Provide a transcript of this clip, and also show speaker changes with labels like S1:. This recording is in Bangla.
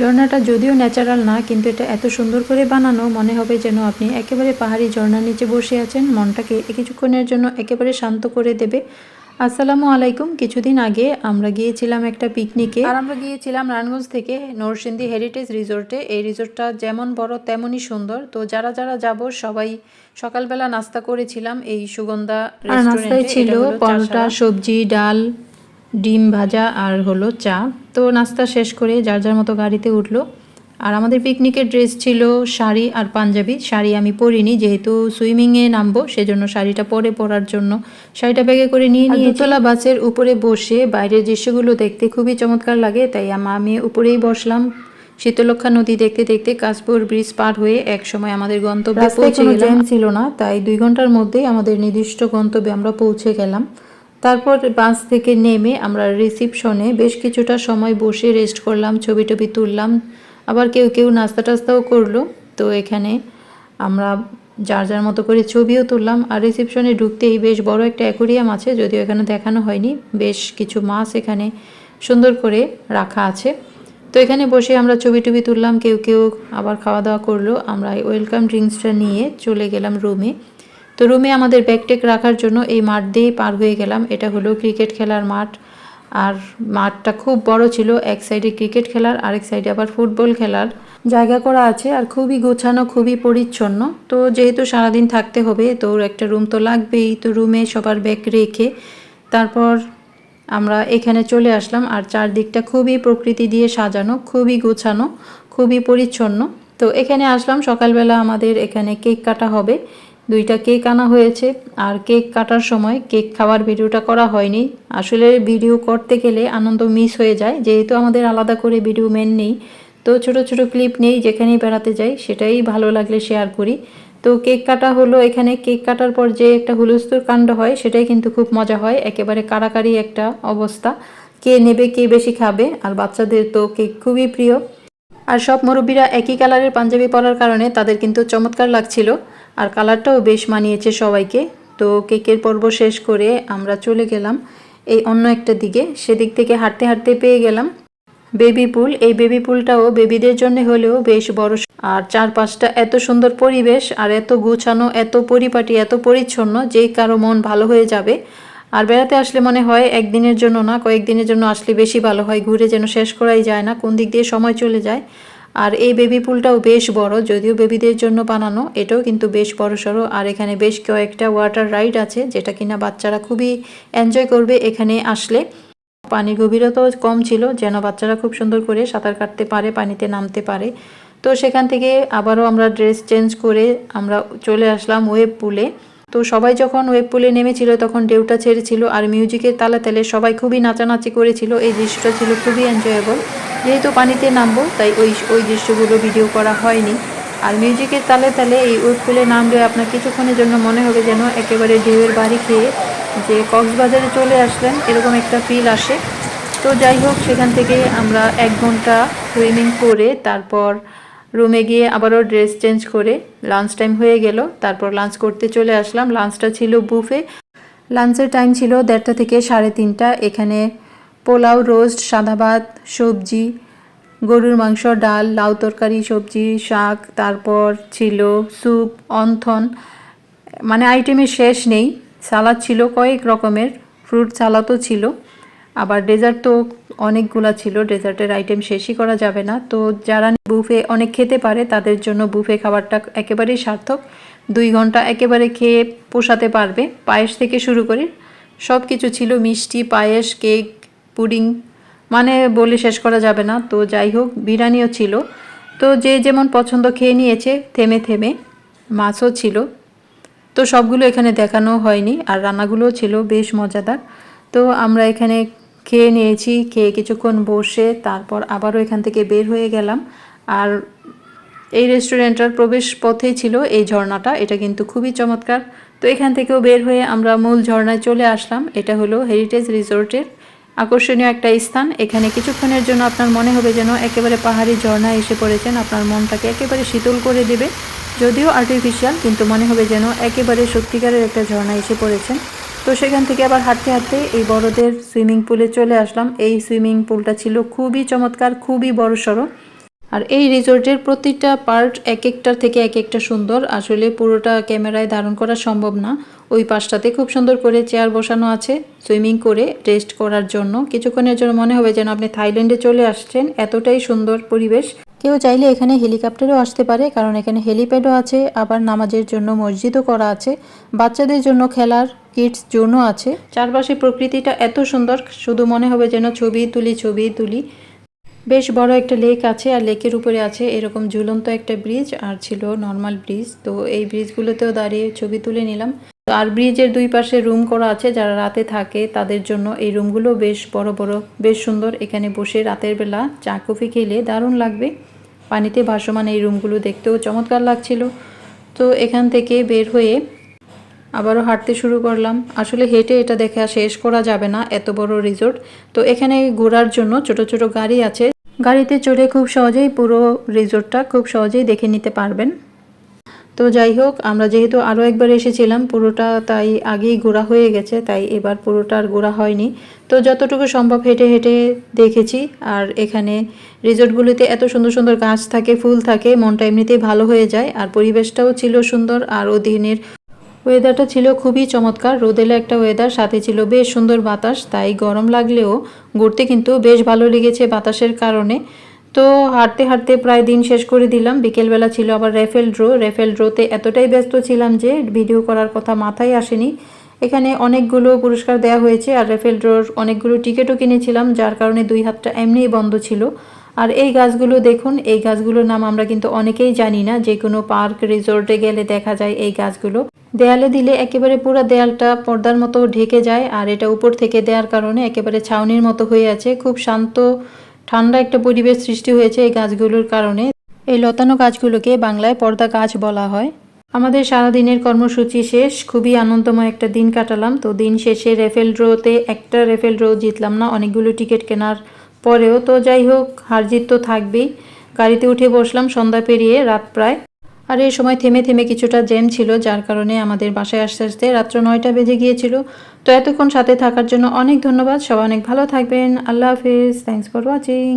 S1: ঝর্ণাটা যদিও ন্যাচারাল না কিন্তু এটা এত সুন্দর করে বানানো মনে হবে যেন আপনি একেবারে পাহাড়ি ঝর্ণার নিচে বসে আছেন। মনটাকে কিছুক্ষণের জন্য একেবারে শান্ত করে দেবে। আসসালামু আলাইকুম। কিছুদিন আগে আমরা গিয়েছিলাম একটা পিকনিকে। আর আমরা গিয়েছিলাম রানগঞ্জ থেকে নরসিংদী হেরিটেজ রিসোর্টে। এই রিসোর্টটা যেমন বড় তেমনই সুন্দর। তো যারা যারা যাব সবাই সকালবেলা নাস্তা করেছিলাম এই সুগন্ধা
S2: নাস্তায় ছিল পরোটা সবজি ডাল ডিম ভাজা আর হলো চা। তো নাস্তা শেষ করে যার যার মতো গাড়িতে উঠল। আর আমাদের পিকনিকের ড্রেস ছিল শাড়ি আর পাঞ্জাবি। শাড়ি আমি পরিনি যেহেতু সুইমিংয়ে নামবো সেজন্য শাড়িটা পরে পরার জন্য শাড়িটা ব্যাগে করে নিয়ে নিয়ে দোতলা বাসের উপরে বসে বাইরের দৃশ্যগুলো দেখতে খুবই চমৎকার লাগে তাই আম- উপরেই বসলাম। শীতলক্ষা নদী দেখতে দেখতে কাশপুর ব্রিজ পার হয়ে এক সময় আমাদের গন্তব্যে পৌঁছে জ্যাম ছিল না তাই দুই ঘণ্টার মধ্যেই আমাদের নির্দিষ্ট গন্তব্যে আমরা পৌঁছে গেলাম। তারপর বাস থেকে নেমে আমরা রিসিপশনে বেশ কিছুটা সময় বসে রেস্ট করলাম ছবি টবি তুললাম। আবার কেউ কেউ নাস্তা টাস্তাও করল। তো এখানে আমরা যার যার মতো করে ছবিও তুললাম। আর রিসিপশনে ঢুকতেই বেশ বড় একটা অ্যাকোরিয়াম আছে, যদিও এখানে দেখানো হয়নি। বেশ কিছু মাছ এখানে সুন্দর করে রাখা আছে। তো এখানে বসে আমরা ছবি টবি তুললাম, কেউ কেউ আবার খাওয়া দাওয়া করল। আমরা ওয়েলকাম ড্রিঙ্কসটা নিয়ে চলে গেলাম রুমে। তো রুমে আমাদের ব্যাগটেক রাখার জন্য এই মাঠ দিয়েই পার হয়ে গেলাম। এটা হলো ক্রিকেট খেলার মাঠ। আর মাঠটা খুব বড় ছিল, এক সাইডে ক্রিকেট খেলার, আরেক সাইডে আবার ফুটবল খেলার। জায়গা করা আছে আর খুবই গোছানো, খুবই পরিচ্ছন্ন। তো যেহেতু সারাদিন থাকতে হবে, তো একটা রুম তো লাগবেই। তো রুমে সবার ব্যাগ রেখে তারপর আমরা এখানে চলে আসলাম। আর চারদিকটা খুবই প্রকৃতি দিয়ে সাজানো, খুবই গোছানো, খুবই পরিচ্ছন্ন। তো এখানে আসলাম। সকালবেলা আমাদের এখানে কেক কাটা হবে। দুইটা কেক আনা হয়েছে। আর কেক কাটার সময় কেক খাওয়ার ভিডিওটা করা হয়নি। আসলে ভিডিও করতে গেলে আনন্দ মিস হয়ে যায়। যেহেতু আমাদের আলাদা করে ভিডিও মেন নেই। তো ছোট ছোট ক্লিপ নেই যেখানেই বেড়াতে যাই, সেটাই ভালো লাগলে শেয়ার করি। তো কেক কাটা হলো এখানে। কেক কাটার পর যে একটা হুলস্থুর কাণ্ড হয়, সেটাই কিন্তু খুব মজা হয়। একেবারে কারাকারি একটা অবস্থা। কে নেবে, কে বেশি খাবে? আর বাচ্চাদের তো কেক খুবই প্রিয়। আর সব মুরব্বীরা একই কালারের পাঞ্জাবি পরার কারণে তাদের কিন্তু চমৎকার লাগছিল। আর কালারটাও বেশ মানিয়েছে সবাইকে। তো কেকের পর্ব শেষ করে আমরা চলে গেলাম এই অন্য একটা দিকে। সেদিক থেকে হাঁটতে হাঁটতে পেয়ে গেলাম বেবি পুল। এই বেবি পুলটাও বেবিদের জন্য হলেও বেশ বড় আর চারপাশটা এত সুন্দর পরিবেশ আর এত গুছানো, এত পরিপাটি, এত পরিচ্ছন্ন যেই কারও মন ভালো হয়ে যাবে। আর বেড়াতে আসলে মনে হয় একদিনের জন্য না, কয়েকদিনের জন্য আসলে বেশি ভালো হয়। ঘুরে যেন শেষ করাই যায় না, কোন দিক দিয়ে সময় চলে যায়। আর এই বেবি পুলটাও বেশ বড়, যদিও বেবিদের জন্য বানানো, এটাও কিন্তু বেশ বড় সড়ো। আর এখানে বেশ কয়েকটা ওয়াটার রাইড আছে, যেটা কিনা বাচ্চারা খুবই এনজয় করবে এখানে আসলে। পানির গভীরতাও কম ছিল, যেন বাচ্চারা খুব সুন্দর করে সাঁতার কাটতে পারে, পানিতে নামতে পারে। তো সেখান থেকে আবারও আমরা ড্রেস চেঞ্জ করে আমরা চলে আসলাম ওয়েব পুলে তো সবাই যখন ওয়েব পুলে নেমেছিল, তখন ঢেউটা ছেড়েছিল আর মিউজিকের তালে তালে সবাই খুবই নাচানাচি করেছিল। এই দৃশ্যটা ছিল খুবই এনজয়েবল যেহেতু পানিতে নামবো, তাই ওই ওই দৃশ্যগুলো ভিডিও করা হয়নি। আর মিউজিকের তালে তালে এই ওয়েব পুলে নামলে আপনার কিছুক্ষণের জন্য মনে হবে যেন একেবারে ঢেউয়ের বাড়ি খেয়ে যে কক্সবাজারে চলে আসলেন, এরকম একটা ফিল আসে। তো যাই হোক, সেখান থেকে আমরা এক ঘণ্টা সুইমিং করে তারপর রুমে গিয়ে আবারও ড্রেস চেঞ্জ করে লাঞ্চ টাইম হয়ে গেল। তারপর লাঞ্চ করতে চলে আসলাম। লাঞ্চটা ছিল বুফে লাঞ্চের টাইম ছিল দেড়টা থেকে সাড়ে তিনটা। এখানে পোলাও রোস্ট সাদা ভাত, সবজি, গরুর মাংস, ডাল, লাউ তরকারি, সবজি, শাক, তারপর ছিল স্যুপ অন্থন। মানে আইটেমের শেষ নেই। সালাদ ছিল কয়েক রকমের। ফ্রুট সালাদও ছিল। আবার ডেজার্ট তো অনেকগুলা ছিল, ডেজার্টের আইটেম শেষই করা যাবে না। তো যারা বুফে অনেক খেতে পারে, তাদের জন্য বুফে খাবারটা একেবারেই সার্থক। দুই ঘণ্টা একেবারে খেয়ে পোষাতে পারবে। পায়েস থেকে শুরু করে সব কিছু ছিল, মিষ্টি, পায়েস, কেক, পুডিং মানে বলে শেষ করা যাবে না। তো যাই হোক, বিরিয়ানিও ছিল। তো যে যেমন পছন্দ খেয়ে নিয়েছে, থেমে থেমে মাছও ছিল। তো সবগুলো এখানে দেখানো হয়নি, আর রান্নাগুলোও ছিল, বেশ মজাদার। তো আমরা এখানে খেয়ে নিয়েছি, খেয়ে কিছুক্ষণ বসে তারপর আবারও এখান থেকে বের হয়ে গেলাম। আর এই রেস্টুরেন্টটার প্রবেশ পথেই ছিল এই ঝর্ণাটা, এটা কিন্তু খুবই চমৎকার। তো এখান থেকেও বের হয়ে আমরা মূল ঝর্ণায় চলে আসলাম। এটা হলো হেরিটেজ রিসোর্টের আকর্ষণীয় একটা স্থান। এখানে কিছুক্ষণের জন্য আপনার মনে হবে যেন একেবারে পাহাড়ি ঝর্ণায় এসে পড়েছেন। আপনার মনটাকে একেবারে শীতল করে দেবে। যদিও আর্টিফিশিয়াল কিন্তু মনে হবে যেন একেবারে সত্যিকারের একটা ঝর্ণা এসে পড়েছেন। তো সেখান থেকে আবার হাঁটতে হাঁটতে এই বড়দের সুইমিং পুলে চলে আসলাম। এই সুইমিং পুলটা ছিল খুবই চমৎকার, খুবই বড় সড়ো। আর এই রিসোর্টের প্রতিটা পার্ট এক একটার থেকে এক একটা সুন্দর। আসলে পুরোটা ক্যামেরায় ধারণ করা সম্ভব না। ওই পাশটাতে খুব সুন্দর করে চেয়ার বসানো আছে সুইমিং করে রেস্ট করার জন্য। কিছুক্ষণের জন্য মনে হবে যেন আপনি থাইল্যান্ডে চলে আসছেন। এতটাই সুন্দর পরিবেশ। কেউ চাইলে এখানে হেলিকপ্টারও আসতে পারে, কারণ এখানে হেলিপ্যাডও আছে। আবার নামাজের জন্য মসজিদও করা আছে। বাচ্চাদের জন্য খেলার কিডস জোনও আছে। চারপাশে প্রকৃতিটা এত সুন্দর, শুধু মনে হবে যেন ছবি তুলি ছবি তুলি। বেশ বড় একটা লেক আছে আর লেকের উপরে আছে এরকম ঝুলন্ত একটা ব্রিজ আর ছিল নর্মাল ব্রিজ তো এই ব্রিজগুলোতেও দাঁড়িয়ে ছবি তুলে নিলাম। আর ব্রিজের দুই পাশে রুম করা আছে, যারা রাতে থাকে তাদের জন্য এই রুমগুলো বেশ বড় বড়, বেশ সুন্দর। এখানে বসে রাতের বেলা চা কফি খেলে দারুণ লাগবে। পানিতে ভাসমান এই রুমগুলো দেখতেও চমৎকার লাগছিল। তো এখান থেকে বের হয়ে আবারও হাঁটতে শুরু করলাম। আসলে হেঁটে এটা দেখা শেষ করা যাবে না, এত বড় রিসোর্ট তো এখানে ঘোরার জন্য ছোট ছোট গাড়ি আছে। গাড়িতে চড়ে খুব সহজেই পুরো রিসোর্টটা খুব সহজেই দেখে নিতে পারবেন। তো যাই হোক, আমরা যেহেতু আরও একবার এসেছিলাম, পুরোটা তাই আগেই ঘোরা হয়ে গেছে, তাই এবার পুরোটা আর ঘোরা হয়নি। তো যতটুকু সম্ভব হেঁটে হেঁটে দেখেছি, আর এখানে রিসোর্টগুলিতে এত সুন্দর সুন্দর গাছ থাকে, ফুল থাকে, মনটা এমনিতেই ভালো হয়ে যায়, আর পরিবেশটাও ছিল সুন্দর, আর ওদিনের ওয়েদারটা ছিল খুবই চমৎকার। রোদেলা একটা ওয়েদার সাথে ছিল বেশ সুন্দর বাতাস, তাই গরম লাগলেও ঘুরতে কিন্তু বেশ ভালো লেগেছে বাতাসের কারণে। তো হাঁটতে হাঁটতে প্রায় দিন শেষ করে দিলাম। বিকেলবেলা ছিল আবার রেফেল ড্রো রেফেল ড্রোতে এতটাই ব্যস্ত ছিলাম যে ভিডিও করার কথা মাথায় আসেনি। এখানে অনেকগুলো পুরস্কার দেওয়া হয়েছে আর রেফেল ড্রোর অনেকগুলো টিকিটও কিনেছিলাম, যার কারণে দুই হাতটা এমনিই বন্ধ ছিল। আর এই গাছগুলো দেখুন, এই গাছগুলোর নাম আমরা কিন্তু অনেকেই জানি না। যে কোনো পার্ক, রিসোর্টে গেলে দেখা যায় এই গাছগুলো। দেয়ালে দিলে একেবারে পুরো দেয়ালটা পর্দার মতো ঢেকে যায়, আর এটা উপর থেকে দেওয়ার কারণে একেবারে ছাউনির মতো হয়ে আছে। খুব শান্ত, ঠান্ডা একটা পরিবেশ সৃষ্টি হয়েছে এই গাছগুলোর কারণে। এই লতানো গাছগুলোকে বাংলায় পর্দা গাছ বলা হয়। আমাদের সারাদিনের কর্মসূচি শেষ, খুবই আনন্দময় একটা দিন কাটালাম। তো দিন শেষে রেফেল ড্রোতে একটা রেফেল ড্রো জিতলাম না, অনেকগুলো টিকিট কেনার পরেও। তো যাই হোক, হার জিত তো থাকবেই। গাড়িতে উঠে বসলাম সন্ধ্যা পেরিয়ে রাত প্রায়। আর এই সময় থেমে থেমে কিছুটা জ্যাম ছিল, যার কারণে আমাদের বাসায় আসতে আসতে রাত্র নয়টা বেজে গিয়েছিল। তো এতক্ষণ সাথে থাকার জন্য অনেক ধন্যবাদ। সবাই অনেক ভালো থাকবেন। আল্লাহ হাফিজ। Thanks for watching